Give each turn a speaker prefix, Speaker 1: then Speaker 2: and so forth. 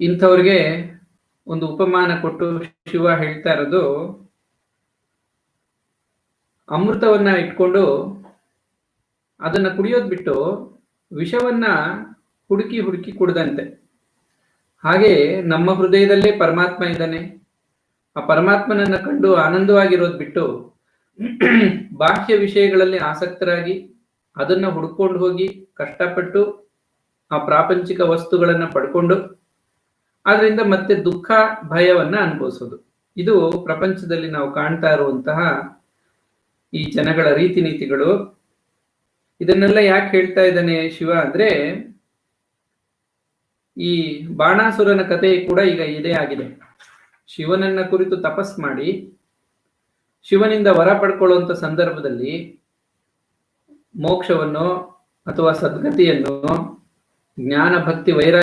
Speaker 1: ಇಂಥವ್ರಿಗೆ ಒಂದು ಉಪಮಾನ ಕೊಟ್ಟು ಶಿವ ಹೇಳ್ತಾ ಇರೋದು, ಅಮೃತವನ್ನ ಇಟ್ಕೊಂಡು ಅದನ್ನ ಕುಡಿಯೋದ್ ಬಿಟ್ಟು ವಿಷವನ್ನ ಹುಡುಕಿ ಹುಡುಕಿ ಕುಡ್ದಂತೆ. ಹಾಗೆ ನಮ್ಮ ಹೃದಯದಲ್ಲೇ ಪರಮಾತ್ಮ ಇದ್ದಾನೆ. ಆ ಪರಮಾತ್ಮನನ್ನ ಕಂಡು ಆನಂದವಾಗಿರೋದ್ ಬಿಟ್ಟು ಬಾಹ್ಯ ವಿಷಯಗಳಲ್ಲಿ ಆಸಕ್ತರಾಗಿ ಅದನ್ನ ಹುಡ್ಕೊಂಡು ಹೋಗಿ ಕಷ್ಟಪಟ್ಟು ಆ ಪ್ರಾಪಂಚಿಕ ವಸ್ತುಗಳನ್ನ ಪಡ್ಕೊಂಡು ಆದ್ರಿಂದ ಮತ್ತೆ ದುಃಖ, ಭಯವನ್ನ ಅನುಭವಿಸೋದು. ಇದು ಪ್ರಪಂಚದಲ್ಲಿ ನಾವು ಕಾಣ್ತಾ ಇರುವಂತಹ ಈ ಜನಗಳ ರೀತಿ ನೀತಿಗಳು ಇದನ್ನೆಲ್ಲ ಯಾಕೆ ಹೇಳ್ತಾ ಇದ್ದಾನೆ ಶಿವ ಅಂದ್ರೆ, ಈ ಬಾಣಾಸುರನ ಕಥೆ ಕೂಡ ಈಗ ಇದೇ ಆಗಿದೆ. ಶಿವನನ್ನ ಕುರಿತು ತಪಸ್ ಮಾಡಿ, ಶಿವನಿಂದ ವರ ಪಡ್ಕೊಳ್ಳುವಂತ ಸಂದರ್ಭದಲ್ಲಿ ಮೋಕ್ಷವನ್ನು ಅಥವಾ ಸದ್ಗತಿಯನ್ನು, ಜ್ಞಾನ, ಭಕ್ತಿ, ವೈರಾಗ್ಯ